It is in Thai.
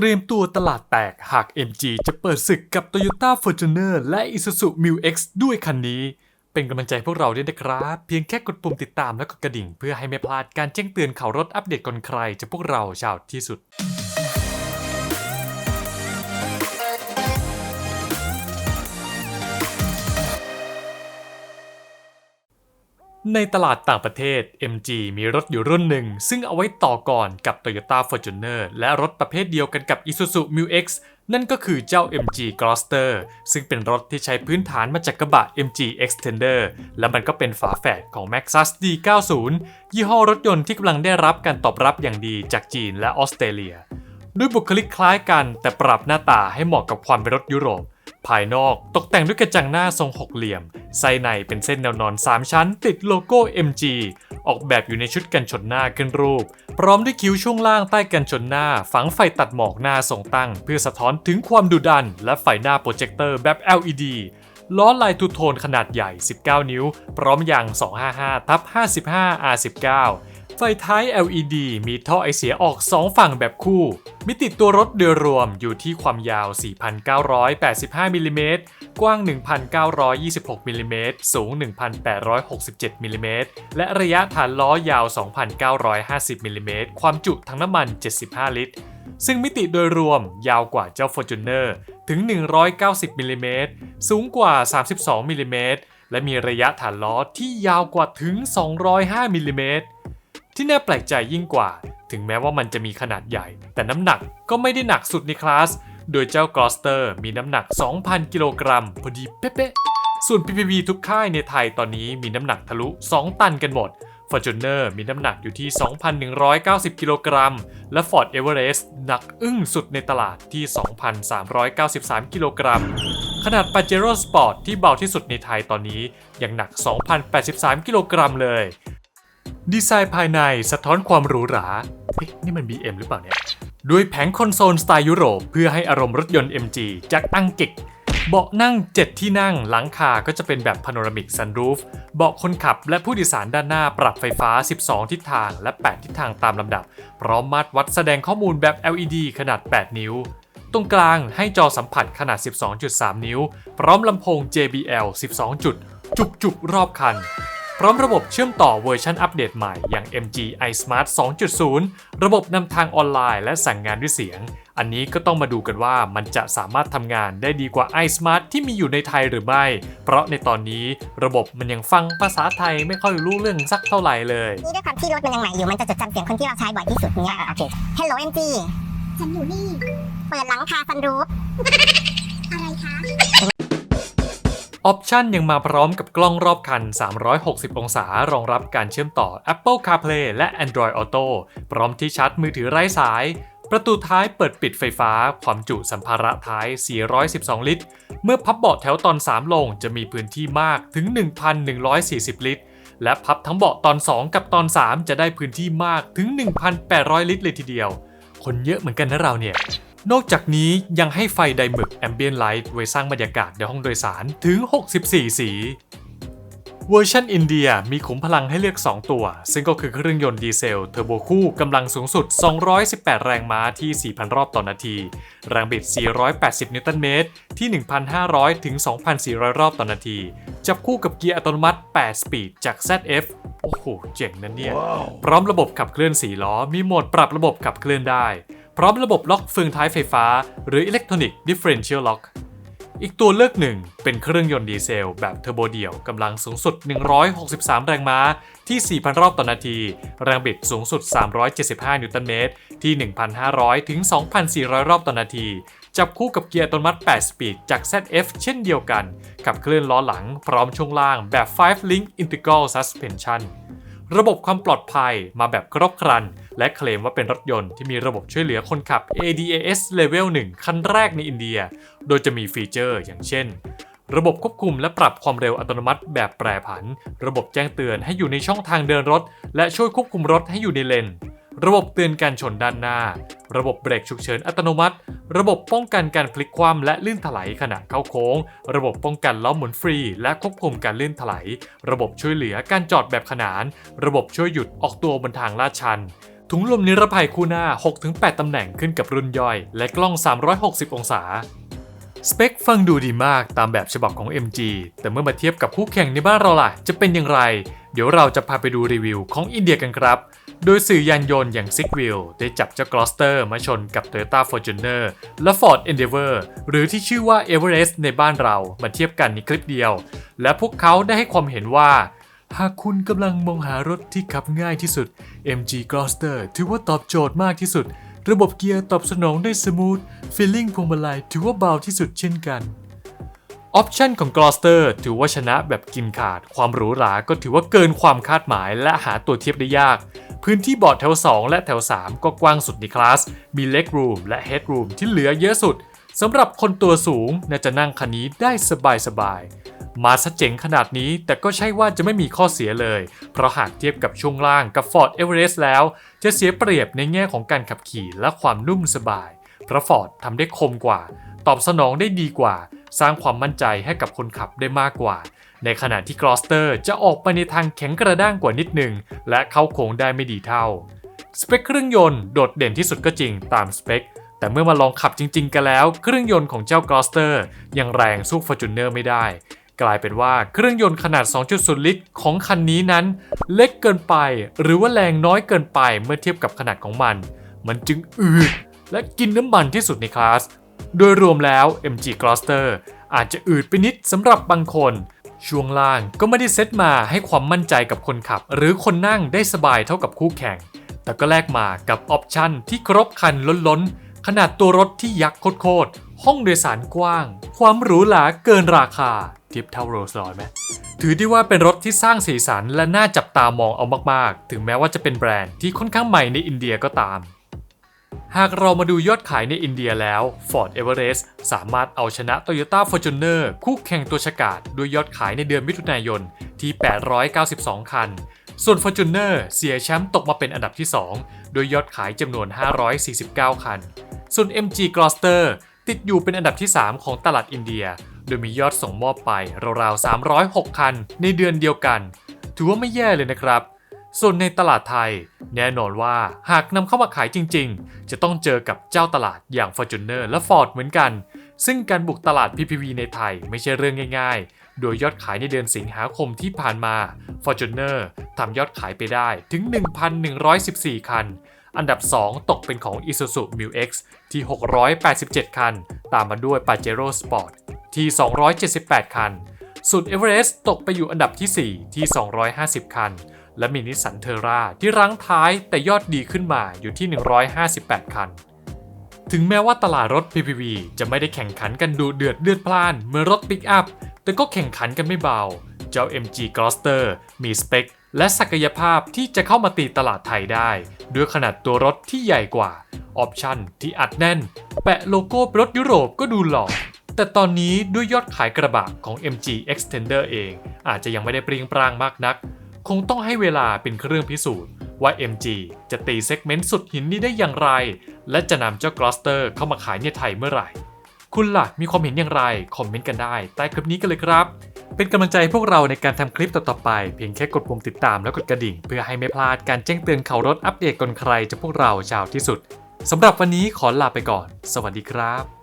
เตรียมตัวตลาดแตกหาก MG จะเปิดศึกกับ Toyota Fortuner และ Isuzu m u X ด้วยคันนี้ เป็นกำลังใจพวกเราด้วยนะครับ เพียงแค่กดปุ่มติดตามและกดกระดิ่ง เพื่อให้ไม่พลาดการแจ้งเตือนข่าวรถอัปเดตก่อนใครจากพวกเราชาวที่สุด ในตลาดต่างประเทศ MG มีรถอยู่รุ่นหนึ่ง ซึ่งเอาไว้ต่อก่อนกับ Toyota Fortuner และรถประเภทเดียวกันกับ Isuzu m u X นั่นก็คือเจ้า MG Gloster ซึ่งเป็นรถที่ใช้พื้นฐานมาจากกระบะ MG Extender และมันก็เป็นฝาแฝดของ Maxus D90 ยี่ห้อรถยนต์ที่กำลังได้รับการตอบรับอย่างดีจากจีนและออสเตรเลีย ด้วยบุคลิกคล้ายกันแต่ปรับหน้าตาให้เหมาะกับความเป็นรถยุโรป ภายนอกตกแต่งด้วยกระจังหน้าทรงหกเหลี่ยมไส้ในเป็นเส้นแนวนอน 3 ชั้น ติดโลโก้ MG ออกแบบอยู่ในชุดกันชนหน้าขึ้นรูป พร้อมด้วยคิ้วช่วงล่างใต้กันชนหน้า ฝังไฟตัดหมอกหน้าทรงตั้ง เพื่อสะท้อนถึงความดุดัน และไฟหน้าโปรเจคเตอร์แบบ LED ล้อลายทูโทนขนาดใหญ่ 19 นิ้ว พร้อมยาง 255 ทับ 55 R19 ไฟท้าย LED มีท่อไอเสียออก 2 ฝั่งแบบคู่ มิติตัวรถโดยรวมอยู่ที่ความยาว 4,985มิลลิเมตรกว้าง 1,926มิลลิเมตรสูง 1,867มิลลิเมตรและระยะฐานล้อยาว 2,950มิลลิเมตรความจุถังน้ำมัน 75 ลิตร ซึ่งมิติโดยรวมยาวกว่าเจ้า Fortuner ถึง 190มิลลิเมตรสูงกว่า 32มิลลิเมตรและมีระยะฐานล้อที่ยาวกว่าถึง 205มิลลิเมตร ที่น่าแปลกใจยิ่งกว่า ถึงแม้ว่ามันจะมีขนาดใหญ่ แต่น้ำหนักก็ไม่ได้หนักสุดในคลาส โดยเจ้ากลอสเตอร์มีน้ำหนัก 2,000 กิโลกรัมพอดีเป๊ะๆส่วน PPV ทุกค่ายในไทยตอนนี้มีน้ำหนักทะลุ 2 ตันกันหมด Fortuner มีน้ำหนักอยู่ที่ 2,190 กิโลกรัม และ Ford Everest หนักอึ้งสุดในตลาดที่ 2,393 กิโลกรัม ขนาด Pajero Sport ที่เบาที่สุดในไทยตอนนี้ยังหนัก 2,083 กิโลกรัมเลย ดีไซน์ภายในสะท้อนความหรูหราเอ๊ะนี่มัน BM หรือเปล่าเนี่ย ด้วยแผงคอนโซลสไตล์ยุโรป เพื่อให้อารมณ์รถยนต์ MG จากอังกฤษ เบาะนั่ง 7 ที่นั่ง หลังคาก็จะเป็นแบบพาโนรามิกซันรูฟ เบาะคนขับและผู้โดยสารด้านหน้าปรับไฟฟ้า 12 ทิศทางและ 8 ทิศทางตามลำดับ พร้อมมาตรวัดแสดงข้อมูลแบบ LED ขนาด 8 นิ้วตรงกลางให้จอสัมผัสขนาด 12.3 นิ้ว พร้อมลำโพง JBL 12 จุด จุกๆรอบคัน พร้อมระบบเชื่อมต่อเวอร์ชันอัปเดตใหม่อย่าง MG iSmart 2.0 ระบบนำทางออนไลน์และสั่งงานด้วยเสียง อันนี้ก็ต้องมาดูกันว่ามันจะสามารถทำงานได้ดีกว่า iSmart ที่มีอยู่ในไทยหรือไม่ เพราะในตอนนี้ระบบมันยังฟังภาษาไทยไม่ค่อยรู้เรื่องสักเท่าไหร่เลย นี่ด้วยความที่รถมันยังใหม่อยู่ มันจะจดจำเสียงคนที่เราใช้บ่อยที่สุดเนี่ยโอเค Hello MG ฉันอยู่นี่ เปิดหลังคาซันรูฟ ออปชันยังมาพร้อมกับกล้องรอบคัน 360 องศารองรับการเชื่อมต่อ Apple CarPlay และ Android Auto พร้อมที่ชาร์จมือถือไร้สาย ประตูท้ายเปิดปิดไฟฟ้า ความจุสัมภาระท้าย 412 ลิตร เมื่อพับเบาะแถวตอน 3 ลงจะมีพื้นที่มากถึง 1,140 ลิตร และพับทั้งเบาะตอน 2 กับตอน 3 จะได้พื้นที่มากถึง 1,800 ลิตรเลยทีเดียว คนเยอะเหมือนกันนะเราเนี่ย นอกจากนี้ยังให้ไฟไดหมึก Ambient Light ไว้สร้างบรรยากาศในห้องโดยสารถึง 64 สีเวอร์ชันอินเดียมีขุมพลังให้เลือก 2 ตัว ซึ่งก็คือเครื่องยนต์ดีเซลเทอร์โบคู่กำลังสูงสุด 218 แรงม้าที่ 4,000 รอบต่อนาที แรงบิด 480 นิวตันเมตร ที่ 1,500 ถึง 2,400 รอบต่อนาที จับคู่กับเกียร์อัตโนมัติ 8 สปีดจาก ZF โอ้โห เจ๋งนั่นเนี่ยพร้อมระบบขับเคลื่อน 4 ล้อ มีโหมดปรับระบบขับเคลื่อนได้ พร้อมระบบล็อกเฟืองท้ายไฟฟ้า หรือ Electronic Differential Lock อีกตัวเลือกหนึ่งเป็นเครื่องยนต์ดีเซล แบบเทอร์โบเดี่ยวกำลังสูงสุด 163 แรงม้าที่ 4,000 รอบต่อนาที แรงบิดสูงสุด 375 นิวตันเมตร ที่ 1,500 ถึง 2,400 รอบต่อนาที จับคู่กับเกียร์อัตโนมัติ 8 สปีดจาก ZF เช่นเดียวกันขับเคลื่อนล้อหลังพร้อมช่วงล่างแบบ 5 Link Integral Suspension ระบบความปลอดภัยมาแบบครบครัน และเคลมว่าเป็นรถยนต์ที่มีระบบช่วยเหลือคนขับ ADAS Level 1 คันแรกในอินเดีย โดยจะมีฟีเจอร์อย่างเช่น ระบบควบคุมและปรับความเร็วอัตโนมัติแบบแปรผัน ระบบแจ้งเตือนให้อยู่ในช่องทางเดินรถ และช่วยควบคุมรถให้อยู่ในเลน ระบบเตือนการชนด้านหน้า ระบบเบรกฉุกเฉินอัตโนมัติ ระบบป้องกันการพลิกคว่ำและลื่นถลายขณะเข้าโค้ง ระบบป้องกันล้อหมุนฟรี และควบคุมการลื่นถลายระบบช่วยเหลือการจอดแบบขนาน ระบบช่วยหยุดออกตัวบนทางลาดชัน ถุงลมนิรภัยคู่หน้า 6-8 ตำแหน่งขึ้นกับรุ่นย่อย และกล้อง 360 องศาสเปคฟังดูดีมากตามแบบฉบับของ MG แต่เมื่อมาเทียบกับคู่แข่งในบ้านเราล่ะ จะเป็นอย่างไร เดี๋ยวเราจะพาไปดูรีวิวของอินเดียกันครับ โดยสื่อยานยนต์อย่าง s i g w i l ได้จับเจ้ากลอสเตอร์มาชนกับ Toyota Fortuner และ Ford Endeavour หรือที่ชื่อว่า Everest ในบ้านเรามาเทียบกันในคลิปเดียว และพวกเขาได้ให้ความเห็นว่า หากคุณกำลังมองหารถที่ขับง่ายที่สุด MG Gloster ถือว่าตอบโจทย์มากที่สุด ระบบเกียร์ตอบสนองได้สมูทฟีลลิ่งพวงมาลัยถือว่าเบาที่สุดเช่นกันออปชันของ Gloster ถือว่าชนะแบบกินขาด ความหรูหราก็ถือว่าเกินความคาดหมายและหาตัวเทียบได้ยาก พื้นที่เบาะแถว 2 และแถว 3 ก็กว้างสุดในคลาส มี leg room และ head room ที่เหลือเยอะสุดสำหรับคนตัวสูงน่าจะนั่งคันนี้ได้สบายๆ มาซะเจ๋งขนาดนี้แต่ก็ใช่ว่าจะไม่มีข้อเสียเลย เพราะหากเทียบกับช่วงล่างกับ Ford Everest แล้ว จะเสียเปรียบในแง่ของการขับขี่และความนุ่มสบาย เพราะ Ford ทำได้คมกว่า ตอบสนองได้ดีกว่า สร้างความมั่นใจให้กับคนขับได้มากกว่า ในขณะที่ Gloster จะออกไปในทางแข็งกระด้างกว่านิดหนึ่งและเข้าโค้งได้ไม่ดีเท่า สเปคเครื่องยนต์โดดเด่นที่สุดก็จริงตามสเปค แต่เมื่อมาลองขับจริง ๆ กันแล้ว เครื่องยนต์ของเจ้า Gloster ยังแรงสู้ Fortuner ไม่ได้ กลายเป็นว่าเครื่องยนต์ขนาด 2.0 ลิตร ของคันนี้นั้น เล็กเกินไป หรือว่าแรงน้อยเกินไปเมื่อเทียบกับขนาดของมัน มันจึงอืดและกินน้ำมันที่สุดในคลาส โดยรวมแล้ว MG Gloster อาจจะอืดไปนิดสำหรับบางคน ช่วงล่างก็ไม่ได้เซตมาให้ความมั่นใจกับคนขับ หรือคนนั่งได้สบายเท่ากับคู่แข่ง แต่ก็แลกมากับออปชันที่ครบครันล้นๆ ขนาดตัวรถที่ยักษ์โคตรห้องโดยสารกว้าง ความหรูหราเกินราคาเทียบเท่าโรลส์รอยไหมถือได้ว่าเป็นรถที่สร้างสีสันและน่าจับตามองเอามากๆ ถึงแม้ว่าจะเป็นแบรนด์ที่ค่อนข้างใหม่ในอินเดียก็ตาม หากเรามาดูยอดขายในอินเดียแล้ว Ford Everest สามารถเอาชนะ Toyota Fortuner คู่แข่งตัวฉกาดด้วยยอดขายในเดือนมิถุนายนที่ 892 คัน ส่วน Fortuner เสียแชมป์ตกมาเป็นอันดับที่ 2 โดยยอดขายจำนวน 549 คัน ส่วน MG Gloster ติดอยู่เป็นอันดับที่ 3 ของตลาดอินเดีย โดยมียอดส่งมอบไปราวๆ 306 คัน ในเดือนเดียวกัน ถือว่าไม่แย่เลยนะครับ ส่วนในตลาดไทย แน่นอนว่าหากนำเข้ามาขายจริง ๆ จะต้องเจอกับเจ้าตลาดอย่าง Fortuner และ Ford เหมือนกัน ซึ่งการบุกตลาด PPV ในไทยไม่ใช่เรื่องง่าย ๆ โดยยอดขายในเดือนสิงหาคมที่ผ่านมา Fortuner ทำยอดขายไปได้ถึง 1,114 คัน อันดับ 2 ตกเป็นของ Isuzu Mu X ที่ 687 คัน ตามมาด้วย Pajero Sport ที่ 278 คันส่วน Everest ตกไปอยู่อันดับที่ 4 ที่ 250 คัน และมีนิสสันเทอร่าที่รั้งท้ายแต่ยอดดีขึ้นมาอยู่ที่ 158 คัน ถึงแม้ว่าตลาดรถ PPV จะไม่ได้แข่งขันกันดูเดือดเลือดพล่านเหมือนรถปิกอัพ แต่ก็แข่งขันกันไม่เบา เจ้า MG Gloster มีสเปค และศักยภาพที่จะเข้ามาตีตลาดไทยได้ ด้วยขนาดตัวรถที่ใหญ่กว่า ออปชั่นที่อัดแน่น แปะโลโก้รถยุโรปก็ดูหล่อแต่ตอนนี้ด้วยยอดขายกระบะของ MG Extender เอง อาจจะยังไม่ได้เปรียงปรางมากนัก คงต้องให้เวลาเป็นเครื่องพิสูจน์ว่า MG จะตีเซกเมนต์สุดหินนี้ได้อย่างไร และจะนำเจ้ากลอสเตอร์เข้ามาขายในไทยเมื่อไหร่ คุณล่ะมีความเห็นอย่างไร คอมเมนต์กันได้ใต้คลิปนี้กันเลยครับ เป็นกำลังใจให้พวกเราในการทำคลิปต่อๆไป เพียงแค่กดปุ่มติดตามและกดกระดิ่ง เพื่อให้ไม่พลาดการแจ้งเตือนข่าวรถอัปเดตก่อนใครจากพวกเราชาวที่สุดสำหรับวันนี้ขอลาไปก่อน สวัสดีครับ